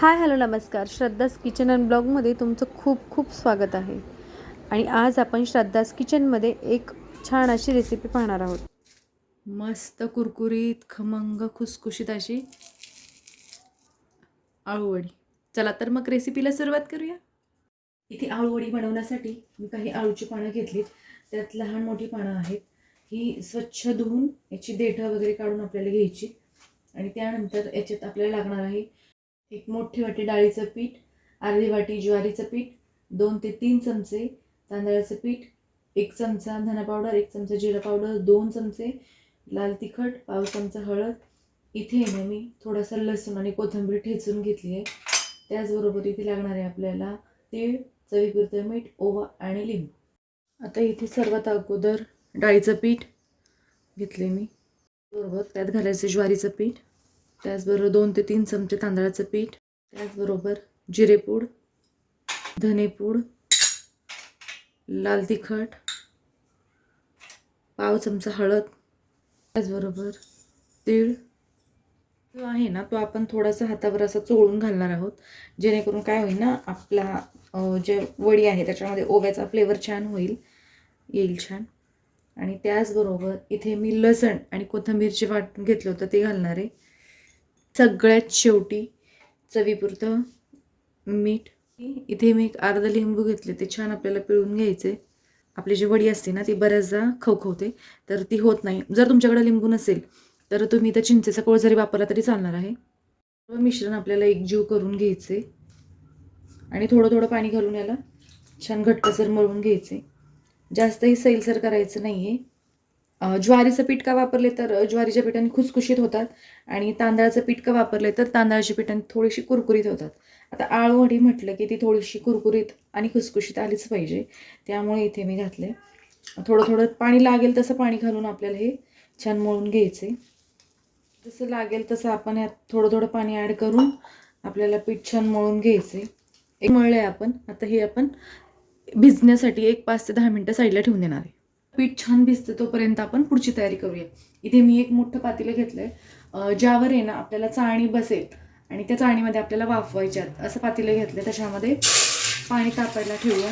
Hi hello नमस्कार. Shraddha's kitchen and ब्लॉगमध्ये तुमचं खूप खूप स्वागत आहे. आणि आज आपण श्रद्धास किचनमध्ये एक छान अशी रेसिपी पाहणार आहोत. मस्त कुरकुरीत खमंग खुसखुशीत अशी आळूवडी. चला तर मग रेसिपीला सुरुवात करूया. इथे आळूवडी बनवण्यासाठी मी काही आळूची पानं घेतलीत. त्यात लहान मोठी पानं आहेत. ही स्वच्छ धुवून याची देठं वगैरे काढून आपल्याला घ्यायची. आणि त्यानंतर याच्यात आपल्याला लागणार आहे एक मोठी वाटी डाळीचं पीठ अर्धी वाटी ज्वारीचं पीठ दोन ते तीन चमचे तांदळाचं पीठ एक चमचा धना पावडर एक चमचा जिरा पावडर दोन चमचे लाल तिखट पाव चमचा हळद. इथे ना मी थोडासा लसूण आणि कोथिंबीर ठेचून घेतली आहे. त्याचबरोबर इथे लागणार आहे आपल्याला तीळ चवीपुरतं मीठ ओवा आणि लिंबू. आता इथे सर्वात अगोदर डाळीचं पीठ घेतले मी. बरोबर त्यात घालायचं ज्वारीचं पीठ. त्याचबरोबर दोन ते तीन चमचे तांदळाचं पीठ त्याचबरोबर जिरेपूड धनेपूड लाल तिखट पाव चमचा हळद त्याचबरोबर तीळ. जो आहे ना तो आपण थोडासा हातावर असा चोळून घालणार आहोत. जेणेकरून काय होईल ना आपला जे वडी आहे त्याच्यामध्ये ओव्याचा फ्लेवर छान होईल येईल छान. आणि त्याचबरोबर इथे मी लसण आणि कोथंबीरचे वाटून घेतलं होतं ते घालणार आहे. सगळ्यात शेवटी चवीपुरतं मीठ. इथे मी एक अर्धा लिंबू घेतले ते छान आपल्याला पिळून घ्यायचे. आपली जी वडी असते ना ती बऱ्याचदा खवखवते तर ती होत नाही. जर तुमच्याकडे लिंबू नसेल तर तुम्ही इथं चिंचेचा कोळ जरी वापरला तरी चालणार आहे. मिश्रण आपल्याला एकजीव करून घ्यायचे. आणि थोडं थोडं पाणी घालून याला छान घट्टसर मळून घ्यायचे. जास्तही सैलसर करायचं नाही आहे ज्वारीचं पीठ का वापरले तर ज्वारीच्या पिठाने खुसखुशीत होतात आणि तांदळाचं पीठ का वापरले तर तांदळाच्या पिठाने थोडीशी कुरकुरीत होतात. आता आळूवडी म्हटलं की ती थोडीशी कुरकुरीत आणि खुसखुशीत आलीच पाहिजे. त्यामुळे इथे मी घातले. थोडं थोडं पाणी लागेल तसं पाणी घालून आपल्याला हे छान मळून घ्यायचे. जसं लागेल तसं आपण यात थोडं थोडं पाणी ॲड करून आपल्याला पीठ छान मळून घ्यायचे. एक मळलं आहे आपण. आता हे आपण भिजण्यासाठी एक पाच ते दहा मिनटं साईडला ठेवून देणार आहे. पीठ छान भिजतं तोपर्यंत आपण पुढची तयारी करूया. इथे मी एक मोठं पातेलं घेतलं आहे ज्यावर आहे ना आपल्याला चाळणी बसेल आणि त्या चाळणीमध्ये आपल्याला वाफवायच्यात असं पातेलं घेतलं त्याच्यामध्ये पाणी तापायला ठेवूया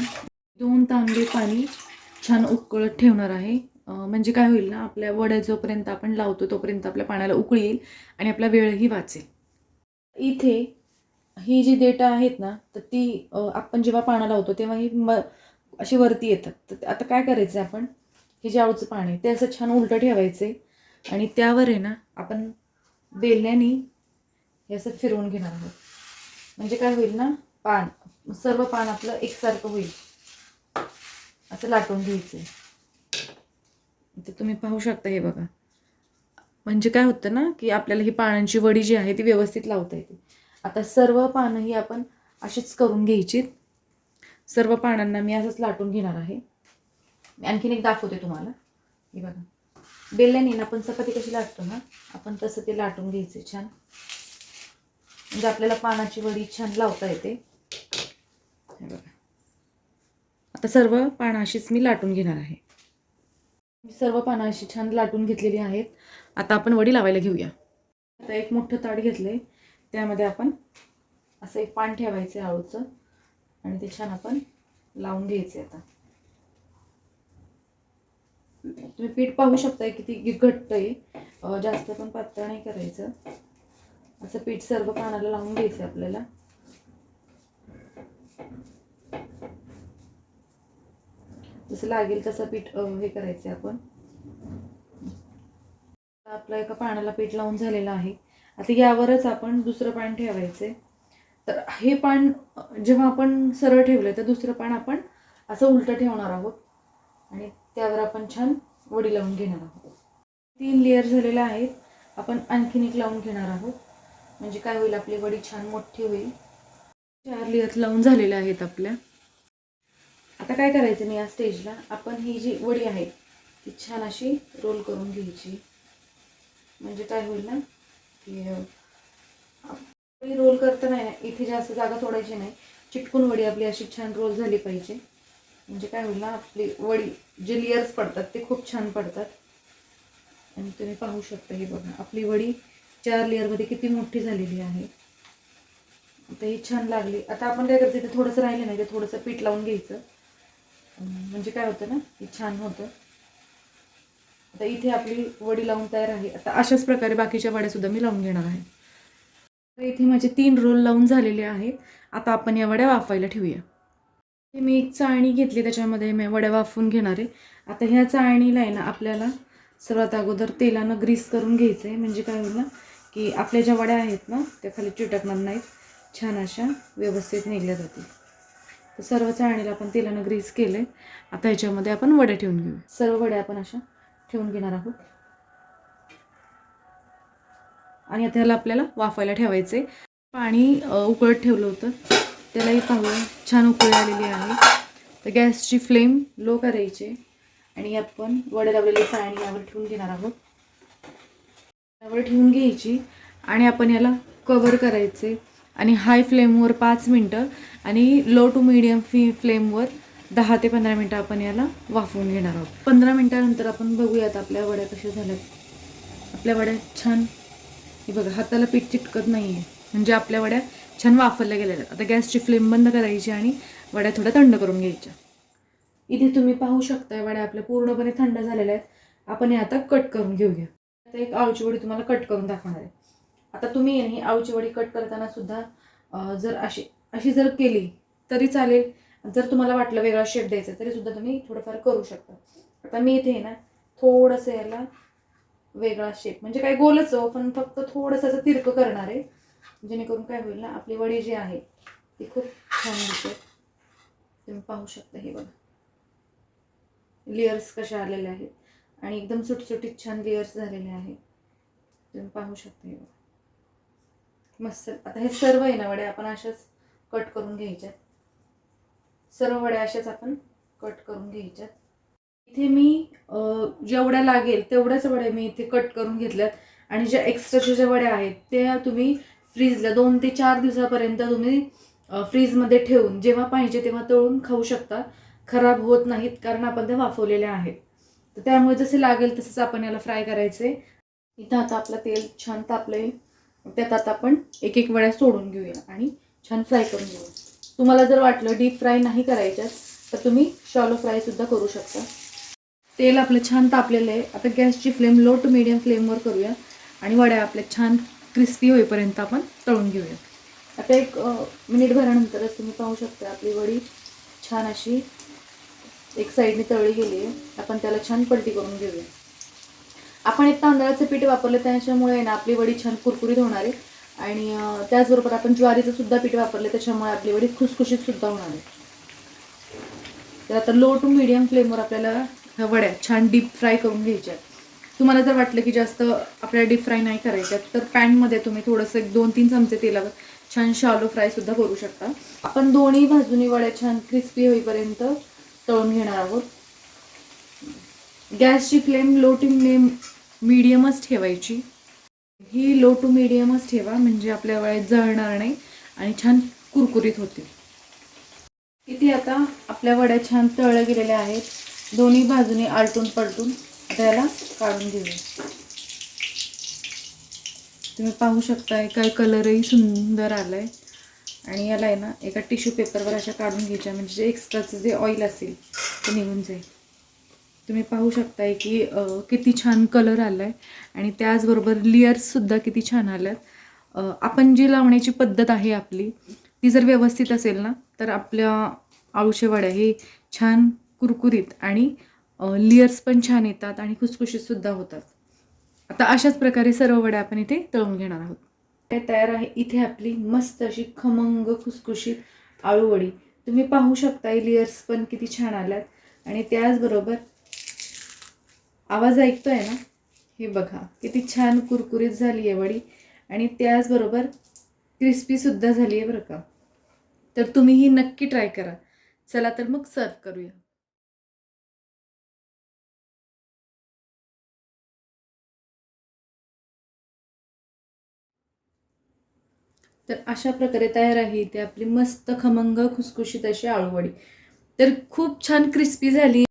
दोन तांबे पाणी छान उकळत ठेवणार आहे. म्हणजे काय होईल ना आपल्या वड्या जोपर्यंत आपण लावतो तोपर्यंत आपल्या पाण्याला उकळी येईल आणि आपला वेळही वाचेल. इथे ही जी डेटा आहेत ना तर ती आपण जेव्हा पानं लावतो तेव्हा ही म अशी वरती येतात. तर आता काय करायचं आपण? हे जे आळूचं पाणी आहे, ते असं छान उलटं ठेवायचे आणि त्यावर आहे ना आपण बेलण्याने हे असं फिरवून घेणार आहोत. म्हणजे काय होईल ना पान सर्व पान आपलं एकसारखं होईल. असं लाटून घ्यायचं. तर तुम्ही पाहू शकता हे बघा. म्हणजे काय होतं ना की आपल्याला ही पानांची वडी जी आहे ती व्यवस्थित लावता येते. आता सर्व पानं ही आपण अशीच करून घ्यायची सर्व पानांना मी असंच लाटून घेणार आहे. मी आणखीन एक दाखवते तुम्हाला. हे बघा. बेल्याने ना आपण चपाती कशी लाटतो ना आपण तसं ते लाटून घ्यायचे छान. म्हणजे आपल्याला पानाची वडी छान लावता येते. हे बघा. आता सर्व पानं अशीच मी लाटून घेणार आहे. सर्व पानं अशी छान लाटून घेतलेली आहेत. आता आपण वडी लावायला घेऊया. आता एक मोठं ताट घेतलंय. त्यामध्ये आपण असं एक पान ठेवायचं आहे आळूचं आणि ते छान आपण लावून घ्यायचे आता. तुम्ही पीठ पाहू शकताय किती घट्ट आहे जास्त पण पातळ नाही करायचं. असं पीठ सर्व पानाला लावून घ्यायचं आपल्याला. जसं लागेल तसं पीठ हे करायचं आपण. आपलं एका पानाला पीठ लावून झालेलं आहे. आता यावरच आपण दुसरं पान ठेवायचे तर हे पान जेव्हा आपण सरळ ठेवलं तर दुसरं पान आपण असं उलटं ठेवणार आहोत. आणि त्यावर आपण छान वडी लावून घेणार आहोत. तीन लेअर झालेले आहेत. आपण आणखीन एक लावून घेणार आहोत. म्हणजे काय होईल आपली वडी छान मोठी होईल. चार लेअर लावून झालेल्या आहेत आपल्या. आता काय करायचं मी या स्टेजला आपण ही जी वडी आहे ती छान अशी रोल करून घ्यायची. म्हणजे काय होईल ना की रोल करताना इथे जास्त जागा सोडायची नाही. चिटकून वडी आपली अशी छान रोल झाली पाहिजे. म्हणजे काय होईल ना आपली वडी जे लेयर्स पडतात ते खूप छान पडतात. आणि तुम्ही पाहू शकता हे बघा आपली वडी चार लेअरमध्ये किती मोठी झालेली आहे. आता ही छान लागली. आता आपण काय करतो ते थोडंसं राहिलं नाही ते थोडंसं पीठ लावून घ्यायचं. म्हणजे काय होतं ना हे छान होतं. आता इथे आपली वडी लावून तयार आहे. आता अशाच प्रकारे बाकीच्या वड्यासुद्धा मी लावून घेणार आहे. तर इथे माझे तीन रोल लावून झालेले आहेत. आता आपण या वड्या वाफायला ठेवूया. मी एक चाळणी घेतली त्याच्यामध्ये मी वड्या वाफवून घेणार आहे. आता ह्या चाळणीला आहे ना आपल्याला सर्वात अगोदर तेलानं ग्रीस करून घ्यायचं आहे म्हणजे काय होईल ना की आपल्या ज्या वड्या आहेत ना त्या खाली चिटकणार नाहीत. छान अशा व्यवस्थित निघल्या जातील. तर सर्व चाळणीला आपण तेलानं ग्रीस केलं आहे आता ह्याच्यामध्ये आपण वड्या ठेवून घेऊ. सर्व वड्या आपण अशा ठेवून घेणार आहोत. आणि आता ह्याला आपल्याला वाफायला ठेवायचे पाणी उकळत ठेवलं होतं. त्यालाही पाहूया. छान उकळी आलेली आहे. तर गॅसची फ्लेम लो करायची आणि आपण वडे लावलेली चाळणी यावर ठेवून घेणार आहोत. यावर ठेवून घ्यायची आणि आपण याला कवर करायचे आणि हाय फ्लेमवर पाच मिनटं आणि लो टू मिडियम फी फ्लेमवर दहा ते पंधरा मिनटं आपण याला वाफवून घेणार आहोत. पंधरा मिनटानंतर आपण बघूयात आपल्या वड्या कशा झाल्यात. आपल्या वड्या छान. हे बघा हाताला पीठ चिटकत नाही आहे म्हणजे आपल्या वड्या छान वाफरल्या गेलेल्या आहेत. आता गॅसची फ्लेम बंद करायची आणि वड्या थोड्या थंड करून घ्यायच्या. इथे तुम्ही पाहू शकताय वड्या आपल्या पूर्णपणे थंड झालेल्या आहेत. आपण हे आता कट करून घेऊया. आता एक आळूची वडी तुम्हाला कट करून दाखवणार आहे. आता तुम्ही ही आळूची वडी कट करताना सुद्धा जर अशी अशी जर केली तरी चालेल. जर तुम्हाला वाटलं वेगळा शेप द्यायचा तरी सुद्धा तुम्ही थोडंफार करू शकता. आता मी इथे आहे ना थोडंसं याला वेगळा शेप म्हणजे काय गोलच हो पण फक्त थोडंसं असं तिरकं करणार आहे. जेणेकरून काय होईल ना आपली वडी जी आहे ती खूप छान दिसते तुम्ही पाहू शकता हे बघा. लेअर्स कशा आलेल्या आहेत. आणि एकदम सुटसुटीत छान लेअर्स झालेले आहेत. तुम्ही पाहू शकता हे बघा. मस्त. आता हे सर्व आहे ना वड्या आपण अशाच कट करून घ्यायच्यात. सर्व वड्या अशाच आपण कट करून घ्यायच्यात. इथे मी जेवढ्या लागेल तेवढ्याच वड्या मी इथे कट करून घेतल्यात. आणि ज्या एक्स्ट्राच्या ज्या वड्या आहेत त्या तुम्ही फ्रीजला दोन ते चार दिवसापर्यंत तुम्ही फ्रीजमध्ये ठेवून जेव्हा पाहिजे तेव्हा तळून खाऊ शकता. खराब होत नाहीत कारण आपण त्या वाफवलेल्या आहेत. तर त्यामुळे जसे लागेल तसंच आपण याला फ्राय करायचे इथं आता आपलं तेल छान तापलंय. त्यात आता आपण एक एक वेळा सोडून घेऊया आणि छान फ्राय करून घेऊया. तुम्हाला जर वाटलं डीप फ्राय नाही करायच्यात तर तुम्ही शॉलो फ्राय सुद्धा करू शकता. तेल आपलं छान तापलेलं आहे. आता गॅसची फ्लेम लो टू मिडियम फ्लेमवर करूया. आणि वड्या आपल्या छान क्रिस्पी होईपर्यंत आपण तळून घेऊया आता एक मिनिट मिनिटभरानंतरच तुम्ही पाहू शकता आपली वडी छान अशी एक साईडने तळली गेली आहे. आपण त्याला छान पलटी करून घेऊया. आपण एक तांदळाचं पीठ वापरलं त्याच्यामुळे ना आपली वडी छान कुरकुरीत होणार आहे. आणि त्याचबरोबर आपण ज्वारीचं सुद्धा पीठ वापरलं त्याच्यामुळे आपली वडी खुसखुशीत सुद्धा होणार आहे. तर आता लो टू मिडियम फ्लेमवर आपल्याला ह्या वड्या छान डीप फ्राय करून घ्यायच्या आहेत. तुम्हाला जर वाटलं की जास्त आपल्याला डीप फ्राय नाही करायच्या तर पॅनमध्ये तुम्ही थोडंसं एक दोन तीन चमचे तेलावर छान शालो फ्राय सुद्धा करू शकता. आपण दोन्ही बाजूनी वड्या छान क्रिस्पी होईपर्यंत तळून घेणार आहोत. गॅसची फ्लेम लो टू फ्लेम मीडियमच ठेवायची. ही लो टू मीडियमच ठेवा म्हणजे आपल्या वड्यात जळणार नाही आणि छान कुरकुरीत होतील. इथे आता आपल्या वड्या छान तळल्या गेलेल्या आहेत. दोन्ही बाजूने आलटून पलटून आता याला काढून घेऊया तुम्ही पाहू शकताय काय कलरही सुंदर आला आहे आणि याला आहे ना एका टिश्यू पेपरवर अशा काढून घ्यायच्या म्हणजे जे एक्स्ट्राचं जे ऑइल असेल ते निघून जाईल. तुम्ही पाहू शकताय की किती छान कलर आला आहे आणि त्याचबरोबर लेयर्ससुद्धा किती छान आल्यात. आपण जी लावण्याची पद्धत आहे आपली ती जर व्यवस्थित असेल ना तर आपल्या आळूच्या वड्या हे छान कुरकुरीत आणि लेयर्स पण छान येतात आणि खुसखुशीतसुद्धा होतात. आता अशाच प्रकारे सर्व वड्या आपण इथे तळून घेणार आहोत. ते तयार आहे इथे आपली मस्त अशी खमंग खुसखुशीत आळूवडी. तुम्ही पाहू शकता लेयर्स पण किती छान आल्यात. आणि त्याचबरोबर आवाज ऐकतोय ना? हे बघा किती छान कुरकुरीत झाली आहे वडी. आणि त्याचबरोबर क्रिस्पीसुद्धा झाली आहे बरं का? तर तुम्ही ही नक्की ट्राय करा. चला तर मग सर्व करूया. तर अशा प्रकारे तयार आहे इथे आपली मस्त खमंग खुसखुशीत अशी आळूवडी. तर खूप छान क्रिस्पी झाली.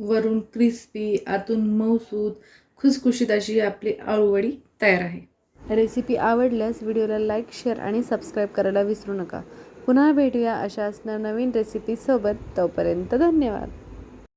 वरून क्रिस्पी आतून मऊसूद खुसखुशीत अशी आपली आळूवडी तयार आहे. रेसिपी आवडल्यास व्हिडिओला लाईक शेअर आणि सबस्क्राईब करायला विसरू नका. पुन्हा भेटूया अशाच नवनवीन रेसिपीसोबत तोपर्यंत धन्यवाद.